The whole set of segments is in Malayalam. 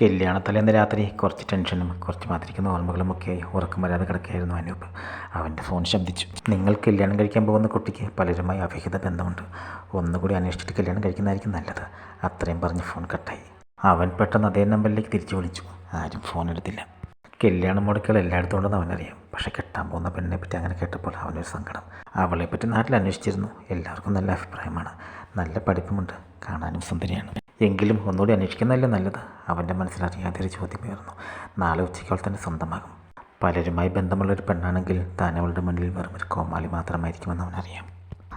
കല്യാണത്തലേന്ന് രാത്രി കുറച്ച് ടെൻഷനും കുറച്ച് മാതിരിക്കുന്ന ഓർമ്മകളും ഒക്കെ ഉറക്കം വരാതെ കിടക്കുകയായിരുന്നു അനൂപ് അവന്റെ ഫോൺ ശബ്ദിച്ചു. നിങ്ങൾ കല്യാണം കഴിക്കാൻ പോകുന്ന കുട്ടിക്ക് പലരുമായി അവിഹിത ബന്ധമുണ്ട്. ഒന്നുകൂടി അന്വേഷിച്ചിട്ട് കല്യാണം കഴിക്കുന്നതായിരിക്കും നല്ലത്. അത്രയും പറഞ്ഞ് ഫോൺ കട്ടായി. അവൻ പെട്ടെന്ന് അതേ നമ്പറിലേക്ക് തിരിച്ചു വിളിച്ചു. ആരും ഫോൺ എടുത്തില്ല. കല്യാണം മുടക്കുകൾ എല്ലായിടത്തും ഉണ്ടെന്ന് അവനറിയാം. പക്ഷെ കെട്ടാൻ പോകുന്ന പെണ്ണിനെ പറ്റി അങ്ങനെ കേട്ടപ്പോൾ അവനൊരു സങ്കടം. അവളെപ്പറ്റി നാട്ടിൽ അന്വേഷിച്ചിരുന്നു. എല്ലാവർക്കും നല്ല അഭിപ്രായമാണ്. നല്ല പഠിപ്പുമുണ്ട്. കാണാനും സുന്ദരിയാണ്. എങ്കിലും ഒന്നുകൂടി അന്വേഷിക്കുന്നതല്ലേ നല്ലത്? അവന്റെ മനസ്സിലറിയാതെ ഒരു ചോദ്യമായിരുന്നു നാളെ ഉച്ചയ്ക്ക് അവൾ തന്നെ സ്വന്തമാകും. പലരുമായി ബന്ധമുള്ളൊരു പെണ്ണാണെങ്കിൽ താൻ അവളുടെ മുന്നിൽ വെറും ഒരു കോമാളി മാത്രമായിരിക്കുമെന്ന് അവനറിയാം.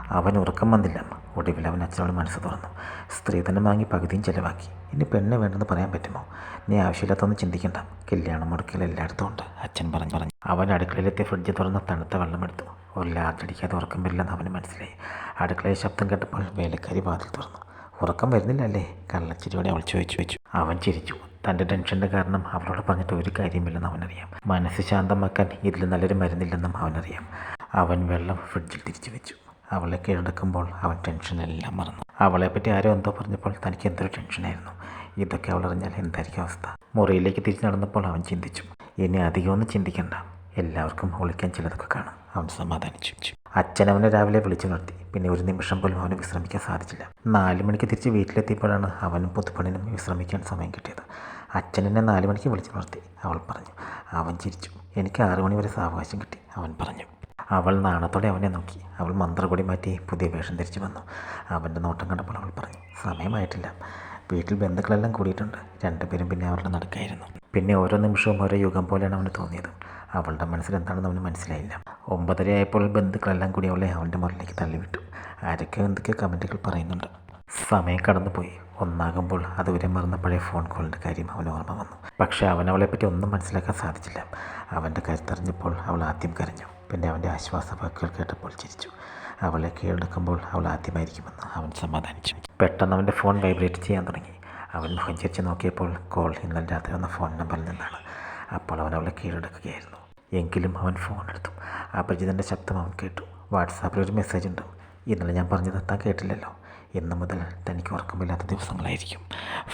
അവൻ ഉറക്കം വന്നില്ല. ഒടുവിൽ അവൻ അച്ഛനോട് മനസ്സ് തുറന്നു. സ്ത്രീധനം വാങ്ങി പകുതിയും ചിലവാക്കി. ഇനി പെണ്ണ് വേണ്ടെന്ന് പറയാൻ പറ്റുമോ? നീ ആവശ്യമില്ലാത്തൊന്നും ചിന്തിക്കണ്ട. കല്യാണം മുടക്കൽ എല്ലായിടത്തും ഉണ്ട്. അച്ഛൻ പറഞ്ഞു പറഞ്ഞു. അവൻ അടുക്കളയിലെത്തിയ ഫ്രിഡ്ജ് തുറന്ന് തണുത്ത വെള്ളമെടുത്തു ഒരു ലാർജടിക്കാതെ ഉറക്കം വരില്ലെന്ന് അവന് മനസ്സിലായി. അടുക്കളയിൽ ശബ്ദം കേട്ടപ്പോൾ വേലക്കാരി വാതിൽ തുറന്നു. ഉറക്കം വരുന്നില്ലല്ലേ? കള്ളച്ചിരിയോടെ അവൾ ചോദിച്ചു വെച്ചു. അവൻ ചിരിച്ചു. തന്റെ ടെൻഷന്റെ കാരണം അവളോട് പറഞ്ഞിട്ട് ഒരു കാര്യമില്ലെന്ന് അവനറിയാം. മനസ്സ് ശാന്തമാക്കാൻ ഇതിൽ നല്ലൊരു മരുന്നില്ലെന്നും അവനറിയാം. അവൻ വെള്ളം ഫ്രിഡ്ജിൽ തിരിച്ചു വെച്ചു. അവളെ കീഴടക്കുമ്പോൾ അവൻ ടെൻഷനെല്ലാം മറന്നു. അവളെപ്പറ്റി ആരോ എന്തോ പറഞ്ഞപ്പോൾ തനിക്ക് എന്തൊരു ടെൻഷനായിരുന്നു. ഇതൊക്കെ അവൾ അറിഞ്ഞാൽ എന്തായിരിക്കും അവസ്ഥ? മുറിയിലേക്ക് തിരിച്ചു നടന്നപ്പോൾ അവൻ ചിന്തിച്ചു. ഇനി അധികമൊന്നും ചിന്തിക്കണ്ട. എല്ലാവർക്കും ഒളിക്കാൻ ചിലതൊക്കെ കാണും. അവൻ സമാധാനിച്ചു. അച്ഛൻ അവനെ രാവിലെ വിളിച്ചു നിർത്തി. പിന്നെ ഒരു നിമിഷം പോലും അവന് വിശ്രമിക്കാൻ സാധിച്ചില്ല. നാല് മണിക്ക് തിരിച്ച് വീട്ടിലെത്തിയപ്പോഴാണ് അവനും പുതുപ്പണിനും വിശ്രമിക്കാൻ സമയം കിട്ടിയത്. അച്ഛൻ എന്നെ നാല് മണിക്ക് വിളിച്ചു നിർത്തി. അവൾ പറഞ്ഞു അവൻ ചിരിച്ചു. എനിക്ക് ആറു മണി വരെ സാവകാശം കിട്ടി അവൻ പറഞ്ഞു. അവൾ നാണത്തോടെ അവനെ നോക്കി. അവൾ മന്ത്രകൊടി മാറ്റി പുതിയ വേഷം ധരിച്ചു വന്നു. അവന്റെ നോട്ടം കണ്ടപ്പോൾ അവൾ പറഞ്ഞു സമയമായിട്ടില്ല. വീട്ടിൽ ബന്ധുക്കളെല്ലാം കൂടിയിട്ടുണ്ട്. രണ്ടുപേരും പിന്നെ അവരുടെ നടക്കായിരുന്നു. പിന്നെ ഓരോ നിമിഷവും ഓരോ യുഗം പോലെയാണ് അവന് തോന്നിയത്. അവളുടെ മനസ്സിൽ എന്താണെന്ന് അവന് മനസ്സിലായില്ല. ഒമ്പതര ആയപ്പോൾ ബന്ധുക്കളെല്ലാം കൂടി അവളെ അവന്റെ മുറിലേക്ക് തള്ളിവിട്ടു. ആരൊക്കെ എന്തൊക്കെ കമന്റുകൾ പറയുന്നുണ്ട്. സമയം കടന്നുപോയി. ഒന്നാകുമ്പോൾ അതുവരെ മറന്ന പഴയ ഫോൺ കോളിന്റെ കാര്യം അവന് ഓർമ്മ വന്നു. പക്ഷേ അവൻ അവളെപ്പറ്റി ഒന്നും മനസ്സിലാക്കാൻ സാധിച്ചില്ല. അവന്റെ കരുത്തറിഞ്ഞപ്പോൾ അവൾ ആദ്യം കരഞ്ഞു. പിന്നെ അവന്റെ ആശ്വാസ വാക്കുകൾ കേട്ടപ്പോൾ ചിരിച്ചു. അവളെ കീഴടക്കുമ്പോൾ അവൾ ആദ്യമായിരിക്കുമെന്ന് അവൻ സമാധാനിച്ചു. പെട്ടെന്ന് അവന്റെ ഫോൺ വൈബ്രേറ്റ് ചെയ്യാൻ തുടങ്ങി. അവൻ മുഖം ചിരിച്ച് നോക്കിയപ്പോൾ കോൾ ഇന്നലെ രാത്രി വന്ന ഫോൺ നമ്പറിൽ നിന്നാണ്. അപ്പോൾ അവൻ അവളെ കീഴടക്കുകയായിരുന്നു. എങ്കിലും അവൻ ഫോൺ എടുത്തു ആ അപരിചിതന്റെ ശബ്ദം അവൻ കേട്ടു. വാട്സാപ്പിൽ ഒരു മെസ്സേജ് ഉണ്ട്. ഇന്നലെ ഞാൻ പറഞ്ഞത് താൻ കേട്ടില്ലല്ലോ. ഇന്ന് മുതൽ തനിക്ക് ഉറക്കമില്ലാത്ത ദിവസങ്ങളായിരിക്കും.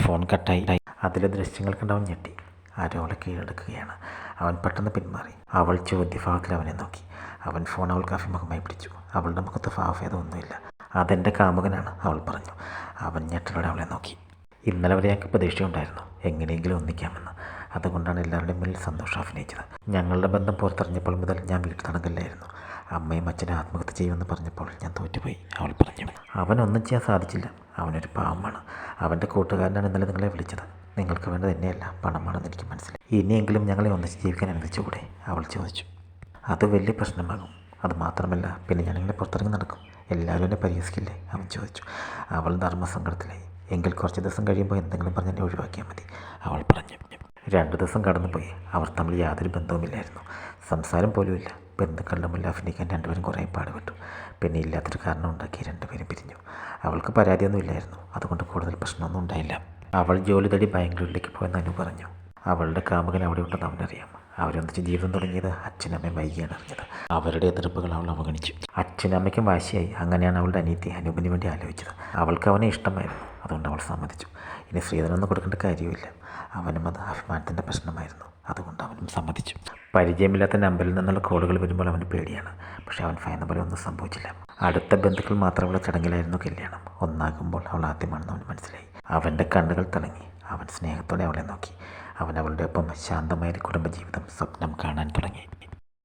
ഫോൺ കട്ടായി. അതിലെ ദൃശ്യങ്ങൾ കണ്ട് അവൻ ഞെട്ടി. ആരോ അവളെ കീഴടക്കുകയാണ്. അവൻ പെട്ടെന്ന് പിന്മാറി. അവൾ ചോദ്യഭാവത്തിൽ അവനെ നോക്കി. അവൻ ഫോൺ അവൾക്ക് അഭിമുഖമായി പിടിച്ചു. അവളുടെ മുഖത്ത് ഭാവഭേദമൊന്നുമില്ല അതെന്റെ കാമുകനാണ് അവൾ പറഞ്ഞു. അവൻ ഞെട്ടലോടെ അവളെ നോക്കി. ഇന്നലെ വരെ ഞങ്ങൾക്ക് പ്രതീക്ഷയുണ്ടായിരുന്നു എങ്ങനെയെങ്കിലും ഒന്നിക്കാമെന്ന്. അതുകൊണ്ടാണ് എല്ലാവരുടെയും മുന്നിൽ സന്തോഷം അഭിനയിച്ചത്. ഞങ്ങളുടെ ബന്ധം പുറത്തറിഞ്ഞപ്പോൾ മുതൽ ഞാൻ വീട്ടിൽ തടങ്കല്ലായിരുന്നു അമ്മയും അച്ഛനും ആത്മഹത്യ ചെയ്യുമെന്ന് പറഞ്ഞപ്പോൾ ഞാൻ തോറ്റുപോയി. അവൾ പറഞ്ഞു അവനൊന്നും ചെയ്യാൻ സാധിച്ചില്ല. അവനൊരു പാവമാണ്. അവന്റെ കൂട്ടുകാരനാണ് ഇന്നലെ നിങ്ങളെ വിളിച്ചത്. നിങ്ങൾക്ക് വേണ്ടത് തന്നെയല്ല പണമാണെന്ന് എനിക്ക് മനസ്സിലായി. ഇനിയെങ്കിലും ഞങ്ങളെ ഒന്നിച്ച് ജീവിക്കാൻ അനുവദിച്ചുകൂടെ? അവൾ ചോദിച്ചു. അത് വലിയ പ്രശ്നമാകും. അത് മാത്രമല്ല പിന്നെ ഞാനിങ്ങനെ പുറത്തിറങ്ങി നടക്കും. എല്ലാവരും എന്നെ പരിഹസിക്കില്ലേ? അവൻ ചോദിച്ചു. അവൾ ധർമ്മസങ്കടത്തിലായി. എങ്കിൽ കുറച്ച് ദിവസം കഴിയുമ്പോൾ എന്തെങ്കിലും പറഞ്ഞ് എന്നെ ഒഴിവാക്കിയാൽ മതി അവൾ പറഞ്ഞു. രണ്ട് ദിവസം കടന്നുപോയി. അവർ തമ്മിൽ യാതൊരു ബന്ധവുമില്ലായിരുന്നു. സംസാരം പോലുമില്ല ബന്ധുക്കളുടെ മുന്നിൽ അഭിനയിക്കാൻ രണ്ടുപേരും കുറേ പാടുപെട്ടു. പിന്നെ ഇല്ലാത്തൊരു കാരണം ഉണ്ടാക്കി രണ്ടുപേരും പിരിഞ്ഞു. അവൾക്ക് പരാതിയൊന്നും ഇല്ലായിരുന്നു. അതുകൊണ്ട് കൂടുതൽ പ്രശ്നമൊന്നും ഉണ്ടായില്ല. അവൾ ജോലി തേടി ബാംഗ്ലൂരിലേക്ക് പോയെന്ന് അനു പറഞ്ഞു. അവളുടെ കാമുകൻ അവിടെ ഉണ്ടെന്ന് അവനറിയാം. അവരൊന്നിച്ച് ജീവിതം തുടങ്ങിയത് അച്ഛനമ്മയും വൈകിയാണ് അറിഞ്ഞത്. അവരുടെ എതിർപ്പുകൾ അവൾ അവഗണിച്ചു. അച്ഛനമ്മയ്ക്കും വാശിയായി. അങ്ങനെയാണ് അവളുടെ അനീതി അനൂപിന് വേണ്ടി ആലോചിച്ചത്. അവൾക്ക് അവനെ ഇഷ്ടമായിരുന്നു. അതുകൊണ്ട് അവൾ സമ്മതിച്ചു. ഇനി ശ്രീധരനൊന്നും കൊടുക്കേണ്ട കാര്യമില്ല അവനും അത് അഭിമാനത്തിന്റെ പ്രശ്നമായിരുന്നു. അതുകൊണ്ട് അവനും സമ്മതിച്ചു. പരിചയമില്ലാത്ത നമ്പറിൽ നിന്നുള്ള കോളുകൾ വരുമ്പോൾ അവന് പേടിയാണ്. പക്ഷേ അവൻ ഭയന്ന പോലെ ഒന്നും സംഭവിച്ചില്ല. അടുത്ത ബന്ധുക്കൾ മാത്രമുള്ള ചടങ്ങിലായിരുന്നു കല്യാണം. ഒന്നാകുമ്പോൾ അവൾ ആദ്യമാണെന്ന് അവന് മനസ്സിലായി. അവന്റെ കണ്ണുകൾ തിളങ്ങി. അവൻ സ്നേഹത്തോടെ അവളെ നോക്കി. അവൻ അവളുടെ ഒപ്പം ശാന്തമായ കുടുംബജീവിതം സ്വപ്നം